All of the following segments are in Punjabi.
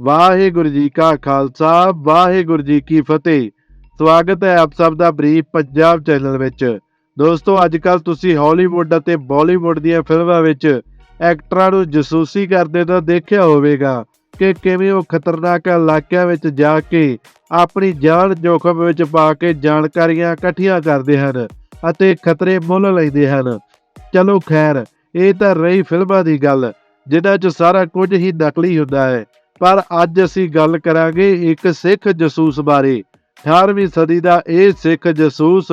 ਵਾਹਿਗੁਰੂ ਜੀ ਕਾ ਖਾਲਸਾ, ਵਾਹਿਗੁਰੂ ਜੀ ਕੀ ਫਤਿਹ। ਸਵਾਗਤ ਹੈ ਆਪ ਸਭ ਦਾ ਬਰੀਫ ਪੰਜਾਬ ਚੈਨਲ ਵਿੱਚ। ਦੋਸਤੋ ਅੱਜ ਕੱਲ ਤੁਸੀਂ ਹਾਲੀਵੁੱਡ ਅਤੇ ਬਾਲੀਵੁੱਡ ਦੀਆਂ ਫਿਲਮਾਂ ਵਿੱਚ ਐਕਟਰਾਂ ਨੂੰ ਜਸੂਸੀ ਕਰਦੇ ਤਾਂ ਦੇਖਿਆ ਹੋਵੇਗਾ ਕਿ ਕਿਵੇਂ ਉਹ ਖਤਰਨਾਕ ਇਲਾਕਿਆਂ ਵਿੱਚ ਜਾ ਕੇ ਆਪਣੀ ਜਾਨ ਜੋਖਮ ਵਿੱਚ ਪਾ ਕੇ ਜਾਣਕਾਰੀਆਂ ਇਕੱਠੀਆਂ ਕਰਦੇ ਹਨ ਅਤੇ ਖਤਰੇ ਮੁੱਲ ਲੈਂਦੇ ਹਨ। ਚਲੋ ਖੈਰ, ਇਹ ਤਾਂ ਰਹੀ ਫਿਲਮਾਂ ਦੀ ਗੱਲ, ਜਿਨ੍ਹਾਂ 'ਚ ਸਾਰਾ ਕੁਝ ਹੀ ਨਕਲੀ ਹੁੰਦਾ ਹੈ। ਪਰ ਅੱਜ ਅਸੀਂ ਗੱਲ ਕਰਾਂਗੇ ਇੱਕ ਸਿੱਖ ਜਸੂਸ ਬਾਰੇ। 18ਵੀਂ ਸਦੀ ਦਾ ਇਹ ਸਿੱਖ ਜਸੂਸ,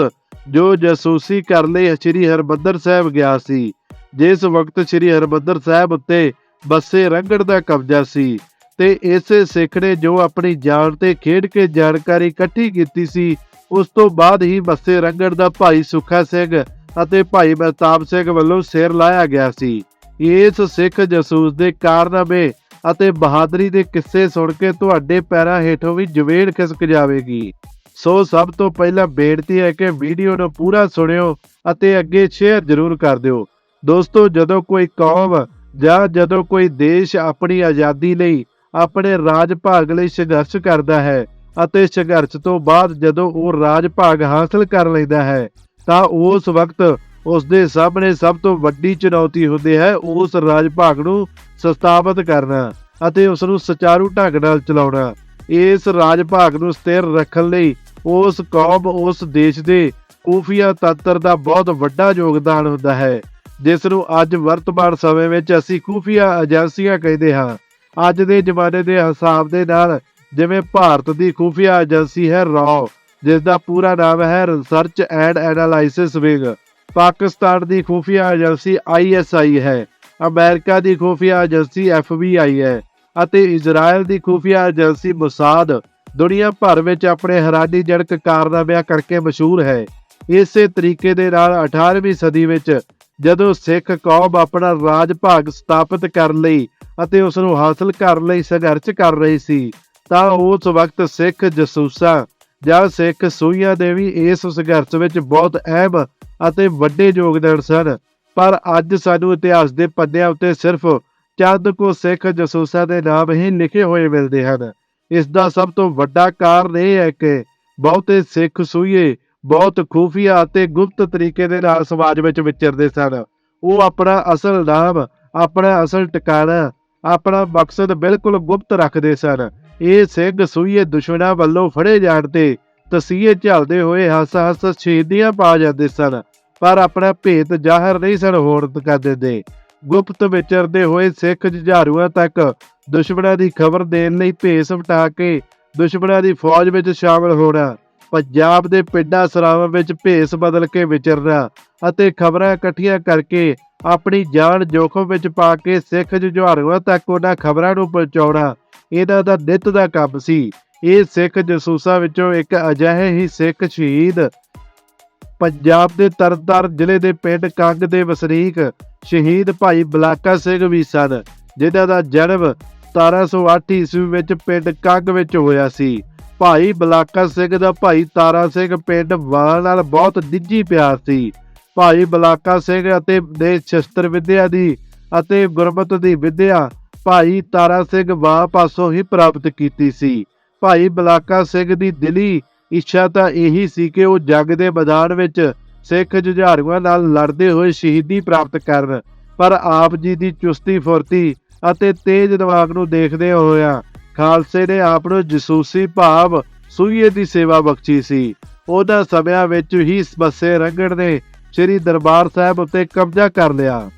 ਜੋ ਜਸੂਸੀ ਕਰ ਲਈ ਸ੍ਰੀ ਹਰਮੰਦਰ ਸਾਹਿਬ ਗਿਆ ਸੀ। ਜਿਸ ਵਕਤ ਸ੍ਰੀ ਹਰਮੰਦਰ ਸਾਹਿਬ ਉੱਤੇ ਬੱਸੇ ਰੰਗੜ ਦਾ ਕਬਜ਼ਾ ਸੀ ਤੇ ਇਸੇ ਸਿੱਖ ਨੇ ਜੋ ਆਪਣੀ ਜਾਨ ਤੇ ਖੇਡ ਕੇ ਜਾਣਕਾਰੀ ਇਕੱਠੀ ਕੀਤੀ ਸੀ, ਉਸ ਤੋਂ ਬਾਅਦ ਹੀ ਬੱਸੇ ਰੰਗੜ ਦਾ ਭਾਈ ਸੁੱਖਾ ਸਿੰਘ ਅਤੇ ਭਾਈ ਮਹਿਤਾਬ ਸਿੰਘ ਵੱਲੋਂ ਸਿਰ ਲਾਇਆ ਗਿਆ ਸੀ। ਇਸ ਸਿੱਖ ਜਸੂਸ ਦੇ ਕਾਰਨਾਮੇ ਅਤੇ ਬਹਾਦਰੀ ਦੇ ਕਿੱਸੇ ਸੁਣ ਕੇ ਤੁਹਾਡੇ ਪੈਰਾਂ ਹੇਠੋਂ ਵੀ ਜਵੇੜ ਖਿਸਕ ਜਾਵੇਗੀ। ਸੋ ਸਭ ਤੋਂ ਪਹਿਲਾਂ ਬੇਨਤੀ ਹੈ ਕਿ ਵੀਡੀਓ ਨੂੰ ਪੂਰਾ ਸੁਣਿਓ ਅਤੇ ਅੱਗੇ ਸ਼ੇਅਰ ਜ਼ਰੂਰ ਕਰ ਦਿਓ। ਦੋਸਤੋ, ਜਦੋਂ ਕੋਈ ਕੌਮ ਜਾਂ ਜਦੋਂ ਕੋਈ ਦੇਸ਼ ਆਪਣੀ ਆਜ਼ਾਦੀ ਲਈ ਆਪਣੇ ਰਾਜ ਭਾਗ ਲਈ ਸੰਘਰਸ਼ ਕਰਦਾ ਹੈ ਅਤੇ ਸੰਘਰਸ਼ ਤੋਂ ਬਾਅਦ ਜਦੋਂ ਉਹ ਰਾਜ ਭਾਗ ਹਾਸਲ ਕਰ ਲੈਂਦਾ ਹੈ, ਤਾਂ ਉਸ ਵਕਤ ਉਸ ਦੇ ਸਾਹਮਣੇ ਸਭ ਤੋਂ ਵੱਡੀ ਚੁਣੌਤੀ ਹੁੰਦੀ ਹੈ ਉਸ ਰਾਜ ਭਾਗ ਨੂੰ ਸਥਾਪਿਤ ਕਰਨਾ ਅਤੇ ਉਸ ਨੂੰ ਸੁਚਾਰੂ ਢੰਗ ਨਾਲ ਚਲਾਉਣਾ। ਇਸ ਰਾਜ ਭਾਗ ਨੂੰ ਸਥਿਰ ਰੱਖਣ ਲਈ ਉਸ ਕੌਮ, ਉਸ ਦੇਸ਼ ਦੇ ਖੂਫੀਆ ਤੰਤਰ ਦਾ ਬਹੁਤ ਵੱਡਾ ਯੋਗਦਾਨ ਹੁੰਦਾ ਹੈ, ਜਿਸ ਨੂੰ ਅੱਜ ਵਰਤਮਾਨ ਸਮੇਂ ਵਿੱਚ ਅਸੀਂ ਖੂਫੀਆ ਏਜੰਸੀਆਂ ਕਹਿੰਦੇ ਹਾਂ। ਅੱਜ ਦੇ ਜ਼ਮਾਨੇ ਦੇ ਹਿਸਾਬ ਦੇ ਨਾਲ ਜਿਵੇਂ ਭਾਰਤ ਦੀ ਖੂਫੀਆ ਏਜੰਸੀ ਹੈ ਰੌ ਜਿਸ ਦਾ ਪੂਰਾ ਨਾਮ ਹੈ research and analysis wing Pakistan ਦੀ ਖੂਫੀਆ ਏਜੰਸੀ ਆਈਐਸਆਈ ਹੈ, ਅਮਰੀਕਾ ਦੀ ਖੂਫੀਆ ਏਜੰਸੀ ਐਫਬੀਆਈ ਹੈ ਅਤੇ ਇਜ਼ਰਾਈਲ ਦੀ ਖੂਫੀਆ ਏਜੰਸੀ ਮੁਸਾਦ ਦੁਨੀਆ ਭਰ ਵਿੱਚ ਆਪਣੇ ਹੈਰਾਨੀਜਨਕ ਕਾਰਨਾਮਿਆਂ ਕਰਕੇ ਮਸ਼ਹੂਰ ਹੈ। ਇਸੇ ਤਰੀਕੇ ਦੇ ਨਾਲ 18ਵੀਂ ਸਦੀ ਵਿੱਚ ਜਦੋਂ ਸਿੱਖ ਕੌਮ ਆਪਣਾ ਰਾਜ ਭਾਗ ਸਥਾਪਿਤ ਕਰਨ ਲਈ ਅਤੇ ਉਸ ਨੂੰ ਹਾਸਲ ਕਰਨ ਲਈ ਸੰਘਰਸ਼ ਕਰ ਰਹੀ ਸੀ, ਤਾਂ ਉਸ ਵਕਤ ਸਿੱਖ ਜਸੂਸਾਂ ਜਾਂ ਸਿੱਖ ਸੂਈਆਂ ਦੇ ਵੀ ਇਸ ਸੰਘਰਸ਼ ਵਿੱਚ ਬਹੁਤ ਅਹਿਮ ਅਤੇ ਵੱਡੇ ਯੋਗਦਾਨ ਸਨ। ਪਰ ਅੱਜ ਸਾਨੂੰ ਇਤਿਹਾਸ ਦੇ ਪੰਨਿਆਂ ਉੱਤੇ ਸਿਰਫ ਚੰਦ ਕੋ ਸਿੱਖ ਜਸੂਸਾਂ ਦੇ ਨਾਮ ਹੀ ਲਿਖੇ ਹੋਏ ਮਿਲਦੇ ਹਨ। ਇਸ ਦਾ ਸਭ ਤੋਂ ਵੱਡਾ ਕਾਰਨ ਇਹ ਹੈ ਕਿ ਬਹੁਤੇ ਸਿੱਖ ਸੂਈਏ ਬਹੁਤ ਖੂਫੀਆ ਅਤੇ ਗੁਪਤ ਤਰੀਕੇ ਦੇ ਨਾਲ ਸਮਾਜ ਵਿੱਚ ਵਿਚਰਦੇ ਸਨ। ਉਹ ਆਪਣਾ ਅਸਲ ਨਾਮ, ਆਪਣਾ ਅਸਲ ਟਿਕਾਣਾ, ਆਪਣਾ ਮਕਸਦ ਬਿਲਕੁਲ ਗੁਪਤ ਰੱਖਦੇ ਸਨ। ਇਹ ਸਿੰਘ ਸੂਈਏ ਦੁਸ਼ਮਣਾਂ ਵੱਲੋਂ ਫੜੇ ਜਾਣ ਤੇ ਤਸੀਹੇ ਝੱਲਦੇ ਹੋਏ ਹੱਸ ਹੱਸ ਸ਼ਹੀਦੀਆਂ ਪਾ ਜਾਂਦੇ ਸਨ, ਪਰ ਆਪਣਾ ਭੇਤ ਜ਼ਾਹਰ ਨਹੀਂ ਸਨ ਹੋਣ ਕਰ ਦਿੰਦੇ। ਗੁਪਤ ਵਿਚਰਦੇ ਹੋਏ ਸਿੱਖ ਜੁਝਾਰੂਆਂ ਤੱਕ ਦੁਸ਼ਮਣਾਂ ਦੀ ਖਬਰ ਦੇਣ ਲਈ ਭੇਸ ਵਟਾ ਕੇ ਦੁਸ਼ਮਣਾਂ ਦੀ ਫੌਜ ਵਿੱਚ ਸ਼ਾਮਲ ਹੋਣਾ, ਪੰਜਾਬ ਦੇ ਪਿੰਡਾਂ ਸਰਾਵਾਂ ਵਿੱਚ ਭੇਸ ਬਦਲ ਕੇ ਵਿਚਰਨਾ ਅਤੇ ਖਬਰਾਂ ਇਕੱਠੀਆਂ ਕਰਕੇ ਆਪਣੀ ਜਾਨ ਜੋਖਮ ਵਿੱਚ ਪਾ ਕੇ ਸਿੱਖ ਜੁਝਾਰੂਆਂ ਤੱਕ ਉਹਨਾਂ ਖਬਰਾਂ ਨੂੰ ਪਹੁੰਚਾਉਣਾ ਇਹਨਾਂ ਦਾ ਨਿੱਤ ਦਾ ਕੰਮ ਸੀ। ਇਹ ਸਿੱਖ ਜਸੂਸਾਂ ਵਿੱਚੋਂ ਇੱਕ ਅਜਿਹੇ ਹੀ ਸਿੱਖ ਸ਼ਹੀਦ ਪੰਜਾਬ ਦੇ ਤਰਨਤਾਰਨ ਜ਼ਿਲ੍ਹੇ ਦੇ ਪਿੰਡ ਕੰਗ ਦੇ ਵਸਨੀਕ ਸ਼ਹੀਦ ਭਾਈ ਬਲਾਕਾ ਸਿੰਘ ਵੀ ਸਨ, ਜਿਨ੍ਹਾਂ ਦਾ ਜਨਮ 1708 ਈਸਵੀ ਵਿੱਚ ਪਿੰਡ ਕੰਗ ਵਿੱਚ ਹੋਇਆ ਸੀ। ਭਾਈ ਬਲਾਕਾ ਸਿੰਘ ਦਾ ਭਾਈ ਤਾਰਾ ਸਿੰਘ ਪਿੰਡ ਵਾਲ ਨਾਲ ਬਹੁਤ ਨਿੱਜੀ ਪਿਆਰ ਸੀ। ਭਾਈ ਬਲਾਕਾ ਸਿੰਘ ਅਤੇ ਦੇ ਸ਼ਸਤਰ ਵਿਦਿਆ ਦੀ ਅਤੇ ਗੁਰਮਤ ਦੀ ਵਿਦਿਆ ਭਾਈ ਤਾਰਾ ਸਿੰਘ ਵਾਹ ਪਾਸੋਂ ਹੀ ਪ੍ਰਾਪਤ ਕੀਤੀ ਸੀ। ਭਾਈ ਬਲਾਕਾ ਸਿੰਘ ਦੀ ਦਿਲੀ ਇੱਛਾ ਤਾਂ ਇਹੀ ਸੀ ਕਿ ਉਹ ਜੱਗ ਦੇ ਮੈਦਾਨ ਵਿੱਚ ਸਿੱਖ ਜੁਝਾਰੂਆਂ ਨਾਲ ਲੜਦੇ ਹੋਏ ਸ਼ਹੀਦੀ ਪ੍ਰਾਪਤ ਕਰਨ, ਪਰ ਆਪ ਜੀ ਦੀ ਚੁਸਤੀ ਫੁਰਤੀ ਅਤੇ ਤੇਜ਼ ਦਿਮਾਗ ਨੂੰ ਦੇਖਦੇ ਹੋਇਆ ਖਾਲਸੇ ਨੇ ਆਪ ਨੂੰ ਜਸੂਸੀ ਭਾਵ ਸੂਈਏ ਦੀ ਸੇਵਾ ਬਖਸ਼ੀ ਸੀ। ਉਹਦਾ ਸਮਿਆਂ ਵਿੱਚ ਹੀ ਸਮੱਸੇ ਰੰਗੜ ਨੇ ਸ੍ਰੀ ਦਰਬਾਰ ਸਾਹਿਬ ਉੱਤੇ ਕਬਜ਼ਾ ਕਰ ਲਿਆ।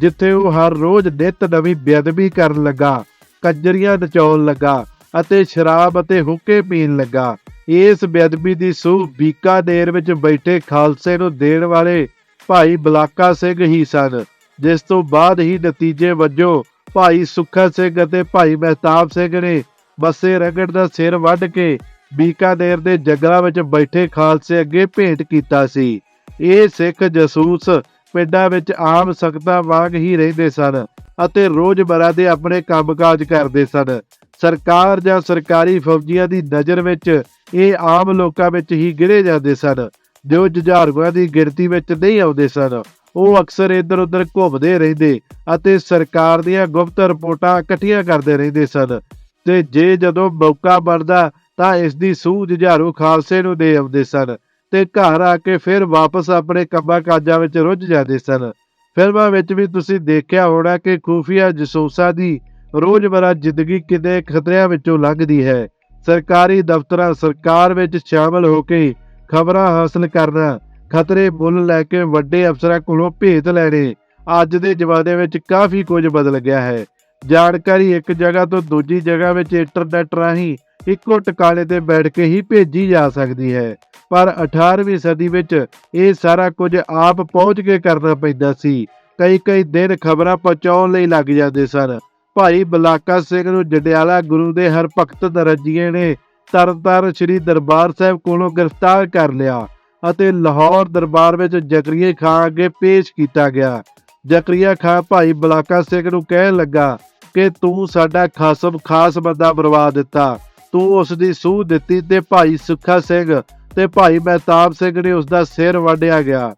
ਜਿੱਥੇ ਉਹ ਹਰ ਰੋਜ਼ ਨਿਤ ਨਵੀਂ ਬੇਅਦਬੀ ਕਰਨ ਲੱਗਾ, ਕੰਜਰੀਆਂ ਨਚਾਉਣ ਲੱਗਾ ਅਤੇ ਸ਼ਰਾਬ ਅਤੇ ਹੁੱਕੇ ਪੀਣ ਲੱਗਾ। ਇਸ ਬੇਅਦਬੀ ਦੀ ਸੂਹ ਬੀਕਾਨੇਰ ਵਿੱਚ ਬੈਠੇ ਖਾਲਸੇ ਨੂੰ ਦੇਣ ਵਾਲੇ ਭਾਈ ਬਲਾਕਾ ਸਿੰਘ ਹੀ ਸਨ, ਜਿਸ ਤੋਂ ਬਾਅਦ ਹੀ ਨਤੀਜੇ ਵਜੋਂ ਭਾਈ ਸੁੱਖਾ ਸਿੰਘ ਅਤੇ ਭਾਈ ਮਹਿਤਾਬ ਸਿੰਘ ਨੇ ਬੱਸੇ ਰਗੜ ਦਾ ਸਿਰ ਵੱਢ ਕੇ ਬੀਕਾਨੇਰ ਦੇ ਜੰਗਲਾਂ ਵਿੱਚ ਬੈਠੇ ਖਾਲਸੇ ਅੱਗੇ ਭੇਟ ਕੀਤਾ ਸੀ। ਇਹ ਸਿੱਖ ਜਸੂਸ ਪਿੰਡਾਂ ਵਿੱਚ ਆਮ ਸਖਤਾਂ ਵਾਂਗ ਹੀ ਰਹਿੰਦੇ ਸਨ ਅਤੇ ਰੋਜ਼ਮਰਾ ਦੇ ਆਪਣੇ ਕੰਮਕਾਜ ਕਰਦੇ ਸਨ। ਸਰਕਾਰ ਜਾਂ ਸਰਕਾਰੀ ਫੌਜੀਆਂ ਦੀ ਨਜ਼ਰ ਵਿੱਚ ਇਹ ਆਮ ਲੋਕਾਂ ਵਿੱਚ ਹੀ ਗਿਰੇ ਜਾਂਦੇ ਸਨ। ਜੋ ਜੁਝਾਰੂਆਂ ਦੀ ਗਿਣਤੀ ਵਿੱਚ ਨਹੀਂ ਆਉਂਦੇ ਸਨ। ਉਹ ਅਕਸਰ ਇੱਧਰ ਉੱਧਰ ਘੁੰਮਦੇ ਰਹਿੰਦੇ ਅਤੇ ਸਰਕਾਰ ਦੀਆਂ ਗੁਪਤ ਰਿਪੋਰਟਾਂ ਇਕੱਠੀਆਂ ਕਰਦੇ ਰਹਿੰਦੇ ਸਨ ਤੇ ਜੇ ਜਦੋਂ ਮੌਕਾ ਬਣਦਾ ਤਾਂ ਇਸ ਦੀ ਸੂਝ ਜੁਝਾਰੂ ਖਾਲਸੇ ਨੂੰ ਦੇ ਆਉਂਦੇ ਸਨ। ਤੇ ਘਰ ਆ ਕੇ ਫਿਰ ਵਾਪਸ ਆਪਣੇ ਕੰਮਾਂ ਕਾਜਾਂ ਵਿੱਚ ਰੁੱਝ ਜਾਂਦੇ ਸਨ। ਫਿਲਮਾਂ ਵਿੱਚ ਵੀ ਤੁਸੀਂ ਦੇਖਿਆ ਹੋਣਾ ਕਿ ਖੂਫੀਆ ਜਸੂਸਾਂ ਦੀ ਰੋਜ਼ਮਰਾ ਜ਼ਿੰਦਗੀ ਕਿੰਨੇ ਖਤਰਿਆਂ ਵਿੱਚੋਂ ਲੰਘਦੀ ਹੈ। ਸਰਕਾਰੀ ਦਫ਼ਤਰਾਂ ਸਰਕਾਰ ਵਿੱਚ ਸ਼ਾਮਲ ਹੋ ਕੇ ਖਬਰਾਂ ਹਾਸਲ ਕਰਨਾ, ਖਤਰੇ ਮੁੱਲ ਲੈ ਕੇ ਵੱਡੇ ਅਫਸਰਾਂ ਕੋਲੋਂ ਭੇਤ ਲੈਣੇ, ਅੱਜ ਦੇ ਜ਼ਮਾਨੇ ਵਿੱਚ ਕਾਫੀ ਕੁਝ ਬਦਲ ਗਿਆ ਹੈ। ਜਾਣਕਾਰੀ ਇੱਕ ਜਗ੍ਹਾ ਤੋਂ ਦੂਜੀ ਜਗ੍ਹਾ ਵਿੱਚ ਇੰਟਰਨੈਟ ਰਾਹੀਂ ਇੱਕੋ ਟਿਕਾਣੇ ਤੇ ਬੈਠ ਕੇ ਹੀ ਭੇਜੀ ਜਾ ਸਕਦੀ ਹੈ। ਪਰ 18ਵੀਂ ਸਦੀ ਵਿੱਚ ਇਹ ਸਾਰਾ ਕੁਝ ਆਪ ਪਹੁੰਚ ਕੇ ਕਰਨਾ ਪੈਂਦਾ ਸੀ। ਕਈ ਕਈ ਦਿਨ ਖਬਰਾਂ ਪਹੁੰਚਾਉਣ ਲਈ ਲੱਗ ਜਾਂਦੇ ਸਨ। ਭਾਈ ਬਲਾਕਾ ਸਿੰਘ ਨੂੰ ਜਡਿਆਲਾ ਗੁਰੂ ਦੇ ਹਰਭਗਤ ਦਰਜੀਏ ਨੇ ਤਰਨਤਾਰਨ ਸ੍ਰੀ ਦਰਬਾਰ ਸਾਹਿਬ ਕੋਲੋਂ ਗ੍ਰਿਫਤਾਰ ਕਰ ਲਿਆ ਅਤੇ ਲਾਹੌਰ ਦਰਬਾਰ ਵਿੱਚ ਜ਼ਕਰੀਆ ਖਾਨ ਅੱਗੇ ਪੇਸ਼ ਕੀਤਾ ਗਿਆ। ਜ਼ਕਰੀਆ ਖਾਨ ਭਾਈ ਬਲਾਕਾ ਸਿੰਘ ਨੂੰ ਕਹਿਣ ਲੱਗਾ ਕਿ ਤੂੰ ਸਾਡਾ ਖਾਸਮ ਖਾਸ ਬੰਦਾ ਬਰਵਾ ਦਿੱਤਾ। ਤੂੰ ਉਸ ਦੀ ਸੂਹ ਦਿੱਤੀ ਤੇ ਭਾਈ ਸੁੱਖਾ ਸਿੰਘ ਤੇ ਭਾਈ ਮਹਿਤਾਬ ਸਿੰਘ ਨੇ ਉਸ ਦਾ ਸਿਰ ਵੱਢਿਆ ਗਿਆ।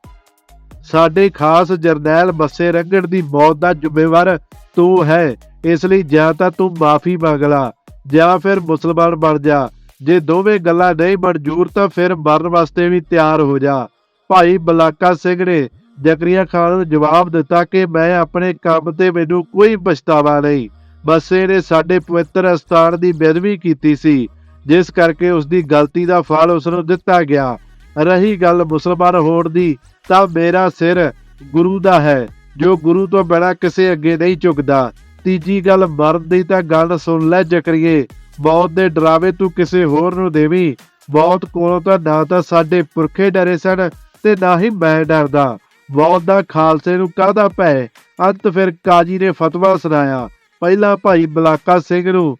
ਸਾਡੇ ਖਾਸ ਜਰਨੈਲ ਬੱਸੇ ਰੰਗੜ ਦੀ ਮੌਤ ਦਾ ਜ਼ਿੰਮੇਵਾਰ ਤੂੰ ਹੈ। ਇਸ ਲਈ ਜਾਂ ਤਾਂ ਤੂੰ ਮਾਫੀ ਮੰਗ ਲਾ, ਜਾਂ ਫਿਰ ਮੁਸਲਮਾਨ ਬਣ ਜਾ। ਜੇ ਦੋਵੇਂ ਗੱਲਾਂ ਨਹੀਂ ਮਨਜ਼ੂਰ ਤਾਂ ਫਿਰ ਮਰਨ ਵਾਸਤੇ ਵੀ ਤਿਆਰ ਹੋ ਜਾ। ਭਾਈ ਬਲਾਕਾ ਸਿੰਘ ਨੇ ਜ਼ਕਰੀਆ ਖਾਨ ਨੂੰ ਜਵਾਬ ਦਿੱਤਾ ਕਿ ਮੈਂ ਆਪਣੇ ਕੰਮ ਤੇ ਮੈਨੂੰ ਕੋਈ ਪਛਤਾਵਾ ਨਹੀਂ। ਬੱਸੇ ਨੇ ਸਾਡੇ ਪਵਿੱਤਰ ਅਸਥਾਨ ਦੀ ਬੇਦਬੀ ਕੀਤੀ ਸੀ, ਜਿਸ ਕਰਕੇ ਉਸ ਦੀ ਗਲਤੀ ਦਾ ਫਲ ਉਸ ਨੂੰ ਦਿੱਤਾ ਗਿਆ। ਰਹੀ ਗੱਲ ਮੁਸਲਮਾਨ ਹੋਣ ਦੀ, ਤਾਂ ਮੇਰਾ ਸਿਰ ਗੁਰੂ ਦਾ ਹੈ, ਜੋ ਗੁਰੂ ਤੋਂ ਬਿਨਾਂ ਕਿਸੇ ਅੱਗੇ ਨਹੀਂ ਝੁਕਦਾ। ਤੀਜੀ ਗੱਲ, ਮਰਨ ਦੀ ਤਾਂ ਗੱਲ ਸੁਣ ਲੈ ਜਕਰੀਏ, ਮੌਤ ਦੇ ਡਰਾਵੇ ਤੂੰ ਕਿਸੇ ਹੋਰ ਨੂੰ ਦੇਵੀਂ। ਮੌਤ ਕੋਲੋਂ ਤਾਂ ਨਾ ਤਾਂ ਸਾਡੇ ਪੁਰਖੇ ਡਰੇ ਸਨ, ਤੇ ਨਾ ਹੀ ਮੈਂ ਡਰਦਾ। ਮੌਤ ਦਾ ਖਾਲਸੇ ਨੂੰ ਕਾਹਦਾ ਭੈ? ਅੰਤ ਫਿਰ ਕਾਜੀ ਨੇ ਫਤਵਾ ਸੁਣਾਇਆ। ਪਹਿਲਾਂ ਭਾਈ ਬਲਾਕਾ ਸਿੰਘ ਨੂੰ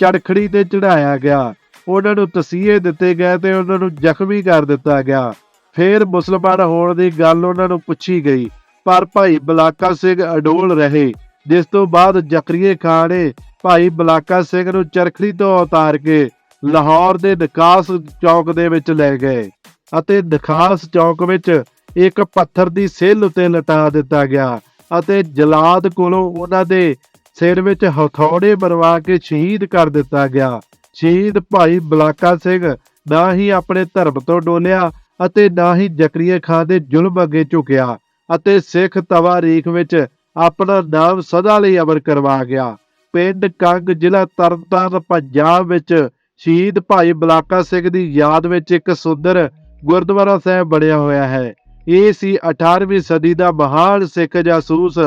ਚੜਖੜੀ ਤੇ ਚੜਾਇਆ ਗਿਆ। ਉਹਨਾਂ ਨੂੰ ਤਸੀਹੇ ਦਿੱਤੇ ਗਏ ਤੇ ਉਹਨਾਂ ਨੂੰ ਜ਼ਖਮੀ ਕਰ ਦਿੱਤਾ ਗਿਆ। ਫਿਰ ਮੁਸਲਮਾਨ ਹੋਣ ਦੀ ਗੱਲ ਉਹਨਾਂ ਨੂੰ ਪੁੱਛੀ ਗਈ। ਪਰ ਭਾਈ ਬਲਾਕਾ ਸਿੰਘ ਅਡੋਲ ਰਹੇ। ਜਿਸ ਤੋਂ ਬਾਅਦ ਜ਼ਕਰੀਏ ਖਾਨ ਨੇ ਭਾਈ ਬਲਾਕਾ ਸਿੰਘ ਨੂੰ ਚਰਖੜੀ ਤੋਂ ਉਤਾਰ ਕੇ ਲਾਹੌਰ ਦੇ ਨਿਕਾਸ ਚੌਕ ਦੇ ਵਿੱਚ ਲੈ ਗਏ ਅਤੇ ਨਿਕਾਸ ਚੌਕ ਵਿੱਚ ਇੱਕ ਪੱਥਰ ਦੀ ਸਿੱਲ ਉੱਤੇ ਲਟਾ ਦਿੱਤਾ ਗਿਆ। ਅਤੇ ਜਲਾਦ ਕੋਲੋਂ ਉਹਨਾਂ ਦੇ ਸਿਰ ਵਿੱਚ ਹਥੌੜੇ ਮਰਵਾ ਕੇ ਸ਼ਹੀਦ ਕਰ ਦਿੱਤਾ ਗਿਆ। ਸ਼ਹੀਦ ਭਾਈ ਬਲਾਕਾ ਸਿੰਘ ਨਾ ਹੀ ਆਪਣੇ ਧਰਮ ਤੋਂ ਡੋਲਿਆ ਅਤੇ ਨਾ ਹੀ ਜ਼ਕਰੀਆ ਖਾਨ ਦੇ ਜ਼ੁਲਮ ਅੱਗੇ ਝੁਕਿਆ ਅਤੇ ਸਿੱਖ ਤਵਾਰੀਖ ਵਿੱਚ ਆਪਣਾ ਨਾਮ ਸਦਾ ਲਈ ਅਮਰ ਕਰਵਾ ਗਿਆ। ਪਿੰਡ ਕੰਗ ਜ਼ਿਲ੍ਹਾ ਤਰਨਤਾਰਨ, ਪੰਜਾਬ ਵਿੱਚ ਸ਼ਹੀਦ ਭਾਈ ਬਲਾਕਾ ਸਿੰਘ ਦੀ ਯਾਦ ਵਿੱਚ ਇੱਕ ਸੁੰਦਰ ਗੁਰਦੁਆਰਾ ਸਾਹਿਬ ਬਣਿਆ ਹੋਇਆ ਹੈ। ਇਹ ਸੀ 18ਵੀਂ ਸਦੀ ਦਾ ਮਹਾਨ ਸਿੱਖ ਜਾਸੂਸ,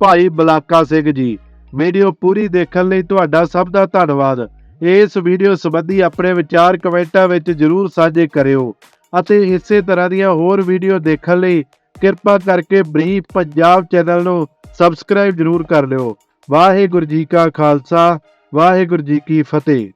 ਭਾਈ ਬਲਾਕਾ ਸਿੰਘ ਜੀ। ਵੀਡੀਓ ਪੂਰੀ ਦੇਖਣ ਲਈ ਤੁਹਾਡਾ ਸਭ ਦਾ ਧੰਨਵਾਦ। ਇਸ ਵੀਡੀਓ ਸੰਬੰਧੀ ਆਪਣੇ ਵਿਚਾਰ ਕਮੈਂਟਾਂ ਵਿੱਚ ਜਰੂਰ ਸਾਂਝੇ ਕਰਿਓ ਅਤੇ ਇਸੇ ਤਰ੍ਹਾਂ ਦੀਆਂ ਹੋਰ ਵੀਡੀਓ ਦੇਖਣ ਲਈ ਕਿਰਪਾ ਕਰਕੇ ਬਰੀਫ ਪੰਜਾਬ ਚੈਨਲ ਨੂੰ ਸਬਸਕ੍ਰਾਈਬ ਜਰੂਰ ਕਰ ਲਿਓ। ਵਾਹਿਗੁਰੂ ਜੀ ਕਾ ਖਾਲਸਾ, ਵਾਹਿਗੁਰੂ ਜੀ ਕੀ ਫਤਿਹ।